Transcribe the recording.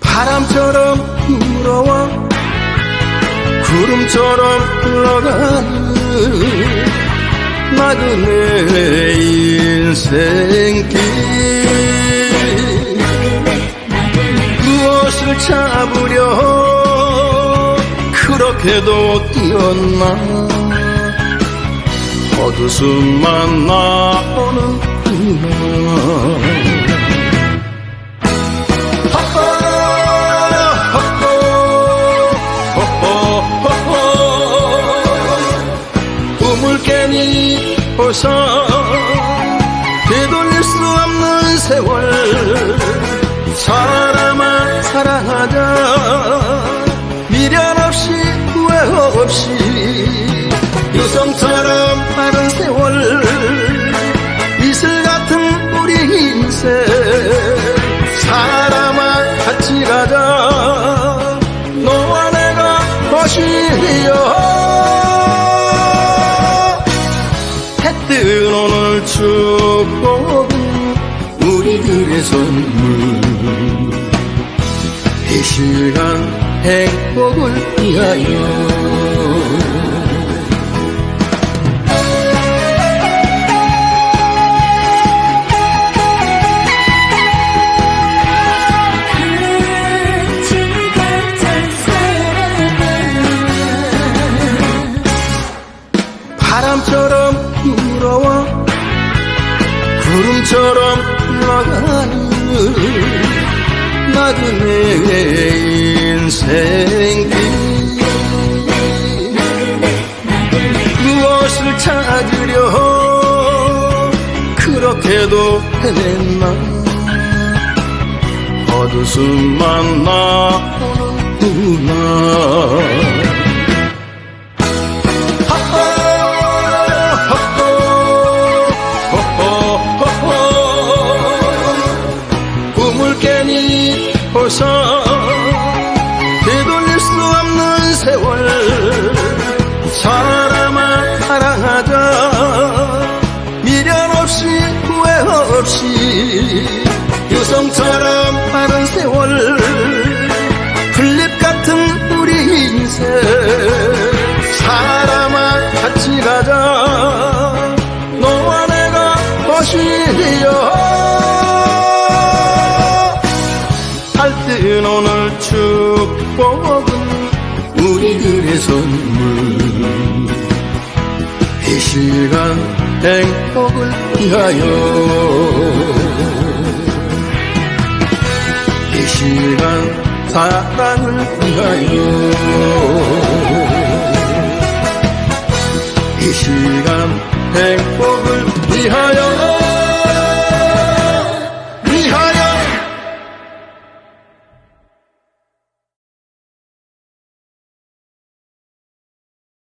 바람처럼 불어와 구름처럼 흘러가는 나그네 인생길 잡으려 그렇게도 뛰었나? 헛웃음만 나오는구나 꿈을 깨니 어서 되돌릴 수 없는 세월. 사람아 사랑하 빠른 세월. 이슬 같은 우리 인생. 사람아 같이 가자. 너와 내가 거시여 해뜬 오늘 축복은 우리들의 선물. 이 시간 행복을 위하여 구름처럼 흘러가는 나그네 인생길 무엇을 찾으려 그렇게도 헤맸나? 헛웃음만 나오는구나 깨니 어서 되돌릴 수 없는 세월 사람아 사랑하자. 미련 없이 후회 없이 유성처럼 빠른 세월 풀잎 같은 우리 인생 사람아 같이 가자. 너와 내가 거시여 오늘 축복은 우리 들의 선물. 이 시간 행복을 위하여. 이 시간 사랑을 위하여. 이 시간 행복을 위하여